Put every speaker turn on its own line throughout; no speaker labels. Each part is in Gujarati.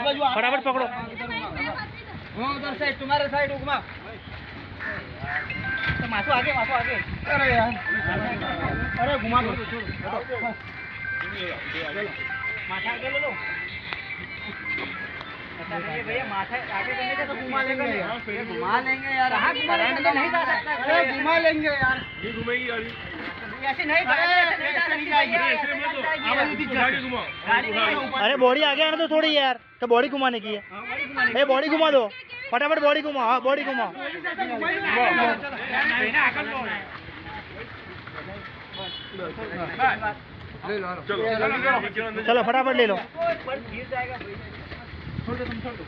ફટાફટ પકડો. હું
ઉધર સાઈડ તમારે સાઈડ ઉગમાં
માથું આગે માથું આગે. અરે યાર. અરે ઘુમા દો માથા આગે લે લો घुमा लेंगे यार
घुमा लेंगे यार
घुमाएगी गाड़ी
अरे बॉडी आगे आने दो थोड़ी यार तो बॉडी घुमाने की है ए बॉडी घुमा दो फटाफट बॉडी घुमाओ हाँ बॉडी घुमाओ
ले लो
चलो चलो अंदर
चलो फटाफट ले लो
ऊपर गिर जाएगा भैया
ये पहले पाँव से पहले करवा दो हाँ बस ये पहले पाँव से पहले करवा दो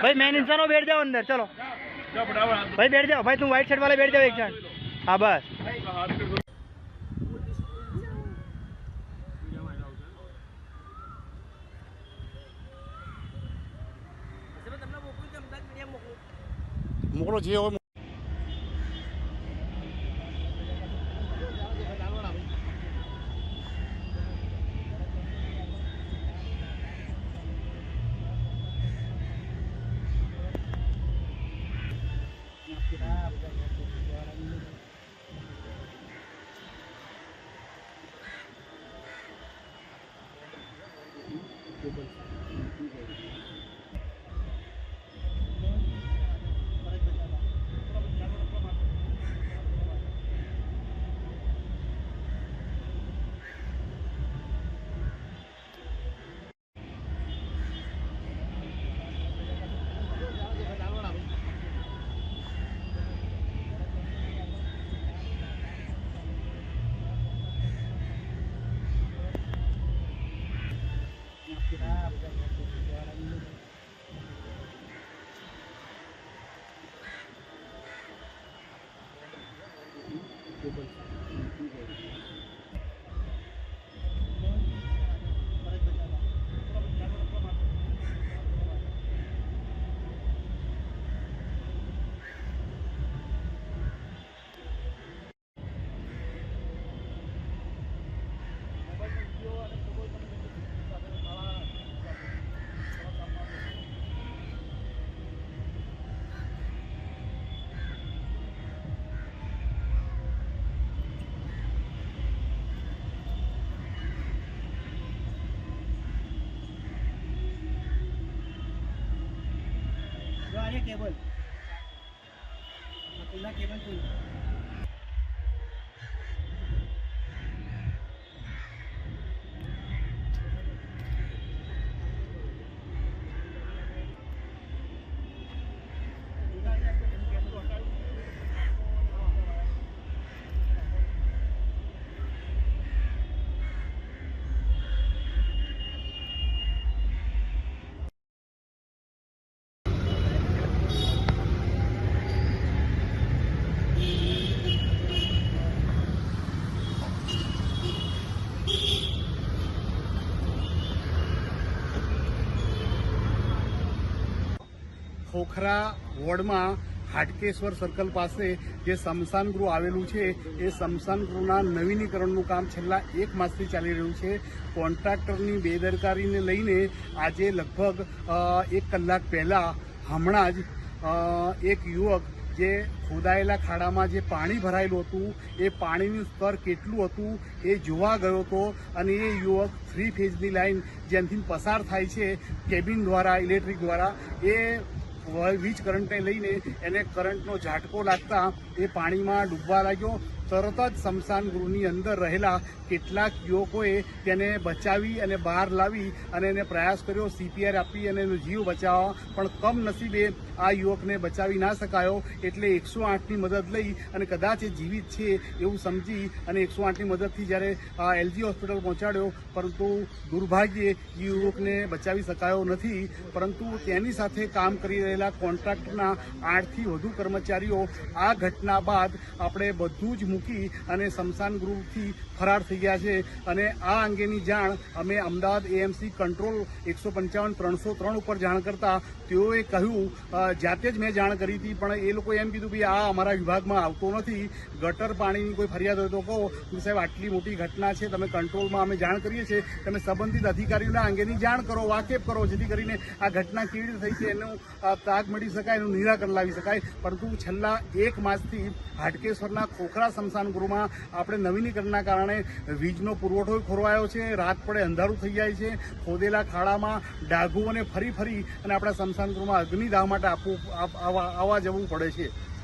ભાઈ મેન ઇન્સાનો
બેઠ જાઓ અંદર ચલો. ભાઈ બેઠ જાઓ. ભાઈ તું વ્હાઈટ શર્ટ વાળા બેઠ જાવ
એક જણ. હા બસ.
મોકલો જે હોય
বলছি বলছি આ કેબલ આ ખુલ્લા કેબલ જોયું
ખોખરા વોર્ડમાં હાટકેશ્વર સર્કલ પાસે જે સ્મશાન ગૃહ આવેલું છે, એ સ્મશાન ગૃહના નવીનીકરણનું કામ છેલ્લા એક માસથી ચાલી રહ્યું છે. કોન્ટ્રાક્ટરની બેદરકારીને લઈને આજે લગભગ એક કલાક પહેલાં હમણાં જ એક યુવક જે ખોદાયેલા ખાડામાં જે પાણી ભરાયેલું હતું, એ પાણીનું સ્તર કેટલું હતું, એ જોવા ગયો હતો અને એ યુવક થ્રી ફેઝની લાઇન જ્યાંથી પસાર થાય છે, કેબિન દ્વારા, ઇલેક્ટ્રિક દ્વારા, એ વીજ કરંટને લઈને એને કરંટનો ઝાટકો લાગતા એ પાણીમાં ડૂબવા લાગ્યો. તરત જ સ્મશાન ગૃહની અંદર રહેલા કેટલાક યુવકોએ તેને બચાવી અને બહાર લાવી અને એને પ્રયાસ કર્યો સીપીઆર આપી અને એનો જીવ બચાવવા. પણ કમનસીબે આ યુવકને બચાવી ના શકાયો એટલે એકસો આઠની મદદ લઈ અને કદાચ એ જીવિત છે એવું સમજી અને એકસો આઠની મદદથી જ્યારે એલજી હોસ્પિટલ પહોંચાડ્યો, પરંતુ દુર્ભાગ્યે યુવકને બચાવી શકાયો નથી. પરંતુ તેની સાથે કામ કરી રહેલા કોન્ટ્રાક્ટરના આઠથી વધુ કર્મચારીઓ, આ ઘટના બાદ આપણે બધું જ મૂકી અને સ્મશાન ગૃહથી ફરાર થઈ ગયા છે. અને આ અંગેની જાણ અમે અમદાવાદ એએમસી કંટ્રોલ એકસો પંચાવન ત્રણસો ત્રણ ઉપર જાણ કરતા તેઓએ કહ્યું જાતે જ મેં જાણ કરી હતી, પણ એ લોકોએ એમ કીધું કે આ અમારા વિભાગમાં આવતો નથી. ગટર પાણીની કોઈ ફરિયાદ હોય તો કહો. સાહેબ, આટલી મોટી ઘટના છે, તમે કંટ્રોલમાં અમે જાણ કરીએ છીએ. તમે સંબંધિત અધિકારીઓને અંગેની જાણ કરો, વાકેફ કરો, જેથી કરીને આ ઘટના કેવી રીતે થઈ છે, એનું તાગ મળી શકાય, એનું નિરાકરણ લાવી શકાય. પરંતુ છેલ્લા એક માસથી હાટકેશ્વરના ખોખરા સ્મશાન ગૃહમાં આપણે નવીનીકરણના કારણે વીજનો પુરવઠો ખોરવાયો છે, રાત પડે અંધારું થઈ જાય છે, ખોદેલા ખાડામાં ડાઘુઓને ફરી ફરી અને આપણા સ્મશાન ગૃહમાં અગ્નિદાહ માટે આપવું આપ- આવવા આવવા જવું પડે છે.